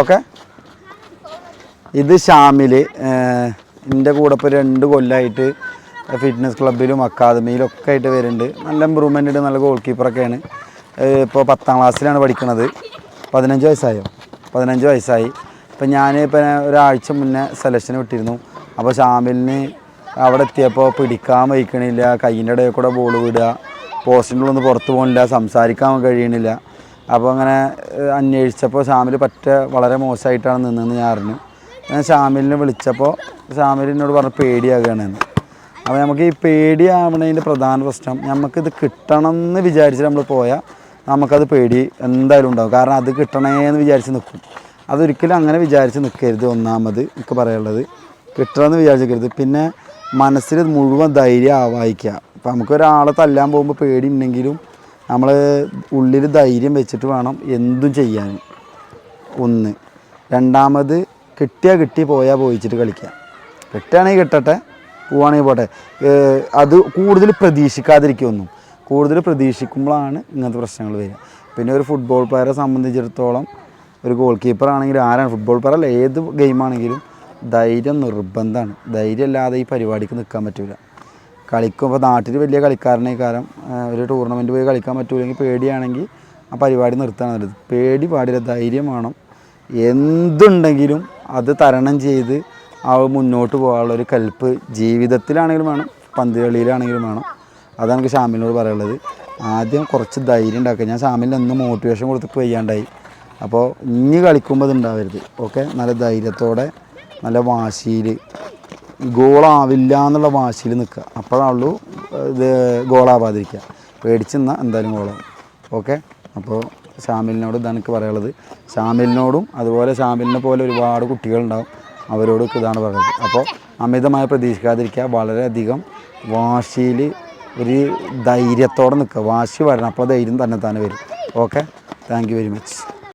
Okay. ഇത് ഷാമിൽ എന്റെ കൂടെ ഇപ്പോൾ രണ്ട് കൊല്ലമായിട്ട് ഫിറ്റ്നസ് ക്ലബിലും അക്കാദമിയിലും ഒക്കെ ആയിട്ട് വരുന്നുണ്ട്. നല്ല ഇമ്പ്രൂവ്മെന്റ് ഉണ്ട് നല്ല ഗോൾ കീപ്പറൊക്കെയാണ് ഇപ്പോൾ പത്താം ക്ലാസ്സിലാണ് പഠിക്കുന്നത് പതിനഞ്ച് വയസ്സായോ? പതിനഞ്ച് വയസ്സായി. ഇപ്പം ഞാൻ ഇപ്പം ഒരാഴ്ച മുന്നേ സെലക്ഷൻ വിട്ടിരുന്നു. അപ്പോൾ ഷാമിലിന് അവിടെ എത്തിയപ്പോൾ പിടിക്കാൻ വയ്ക്കണില്ല കയ്യിന്റെ ഇടയിൽ കൂടെ ബോൾ വിടുക പോസ്റ്റിന്റെ ഉള്ളിൽ നിന്ന് പുറത്ത് പോകുന്നില്ല സംസാരിക്കാൻ കഴിയണില്ല. അപ്പോൾ അങ്ങനെ അന്വേഷിച്ചപ്പോൾ ഷാമിൽ പറ്റ വളരെ മോശമായിട്ടാണ് നിന്നതെന്ന് ഞാൻ അറിഞ്ഞു. ഞാൻ ഷാമിലിനെ വിളിച്ചപ്പോൾ ഷാമിൽ എന്നോട് പറഞ്ഞ് പേടിയാകുകയാണെന്ന്. അപ്പോൾ നമുക്ക് ഈ പേടിയാവണതിന്റെ പ്രധാന പ്രശ്നം നമുക്കിത് കിട്ടണം എന്ന് വിചാരിച്ച് നമ്മൾ പോയാൽ നമുക്കത് പേടി എന്തായാലും ഉണ്ടാകും കാരണം അത് കിട്ടണേന്ന് വിചാരിച്ച് നിൽക്കും. അതൊരിക്കലും അങ്ങനെ വിചാരിച്ച് നിൽക്കരുത് ഒന്നാമത് എനിക്ക് പറയാനുള്ളത്. കിട്ടണമെന്ന് വിചാരിച്ചിരിക്കരുത് പിന്നെ മനസ്സിൽ മുഴുവൻ ധൈര്യം ആവാഹിക്കുക. അപ്പോൾ നമുക്കൊരാളെ തല്ലാൻ പോകുമ്പോൾ പേടി ഉണ്ടെങ്കിലും നമ്മൾ ഉള്ളിൽ ധൈര്യം വെച്ചിട്ട് വേണം എന്തും ചെയ്യാൻ ഒന്ന്. രണ്ടാമത് കിട്ടിയാൽ കിട്ടി പോയാൽ പോയിച്ചിട്ട് കളിക്കുക കിട്ടുകയാണെങ്കിൽ കിട്ടട്ടെ പോവുകയാണെങ്കിൽ പോട്ടെ. അത് കൂടുതൽ പ്രതീക്ഷിക്കാതിരിക്കുമൊന്നും കൂടുതൽ പ്രതീക്ഷിക്കുമ്പോഴാണ് ഇങ്ങനത്തെ പ്രശ്നങ്ങൾ വരിക. പിന്നെ ഒരു ഫുട്ബോൾ പ്ലെയറെ സംബന്ധിച്ചിടത്തോളം ഒരു ഗോൾ കീപ്പർ ആണെങ്കിലും ആരാണ് ഫുട്ബോൾ പ്ലെയർ അല്ല ഏത് ഗെയിമാണെങ്കിലും ധൈര്യം നിർബന്ധമാണ് ധൈര്യം ഇല്ലാതെ ഈ പരിപാടിക്ക് നിൽക്കാൻ പറ്റില്ല കളിക്കും. ഇപ്പോൾ നാട്ടിൽ വലിയ കളിക്കാരനെ കാരണം ഒരു ടൂർണമെന്റ് പോയി കളിക്കാൻ പറ്റൂലെങ്കിൽ പേടിയാണെങ്കിൽ ആ പരിപാടി നിർത്താൻ പേടി പാടില്ല ധൈര്യം വേണം. എന്തുണ്ടെങ്കിലും അത് തരണം ചെയ്ത് ആ മുന്നോട്ട് പോകാനുള്ള ഒരു കൽപ്പ് ജീവിതത്തിലാണെങ്കിലും വേണം പന്ത് കളിയിലാണെങ്കിലും വേണം. അതാണ് എനിക്ക് ഷാമിലിനോട് പറയാനുള്ളത്. ആദ്യം കുറച്ച് ധൈര്യം ഉണ്ടാക്കുക. ഞാൻ ഷാമിലിന് എന്ന് മോട്ടിവേഷൻ കൊടുത്തിട്ട് വയ്യാണ്ടായി. അപ്പോൾ ഇനി കളിക്കുമ്പോൾ ഇത് ഉണ്ടാവരുത്. ഓക്കെ? നല്ല ധൈര്യത്തോടെ നല്ല വാശിയിൽ ഗോളാവില്ല എന്നുള്ള വാശിയിൽ നിൽക്കുക. അപ്പോഴാണുള്ളൂ ഇത് ഗോളാവാതിരിക്കുക. പേടിച്ച് നിന്നാൽ എന്തായാലും ഗോളാവും ഓക്കെ? അപ്പോൾ ഷാമിലിനോട് ഇതാണ് എനിക്ക് പറയാനുള്ളത്. ഷാമിലിനോടും അതുപോലെ ഷാമിലിനെ പോലെ ഒരുപാട് കുട്ടികളുണ്ടാവും. അവരോട് ഇതാണ് പറയുന്നത്. അപ്പോൾ അമിതമായി പ്രതീക്ഷിക്കാതിരിക്കുക. വളരെയധികം വാശിയിൽ ഒരു ധൈര്യത്തോടെ നിൽക്കുക. വാശി വരണം. അപ്പോൾ ധൈര്യം തന്നെ തന്നെ വരും. ഓക്കെ? Thank very much.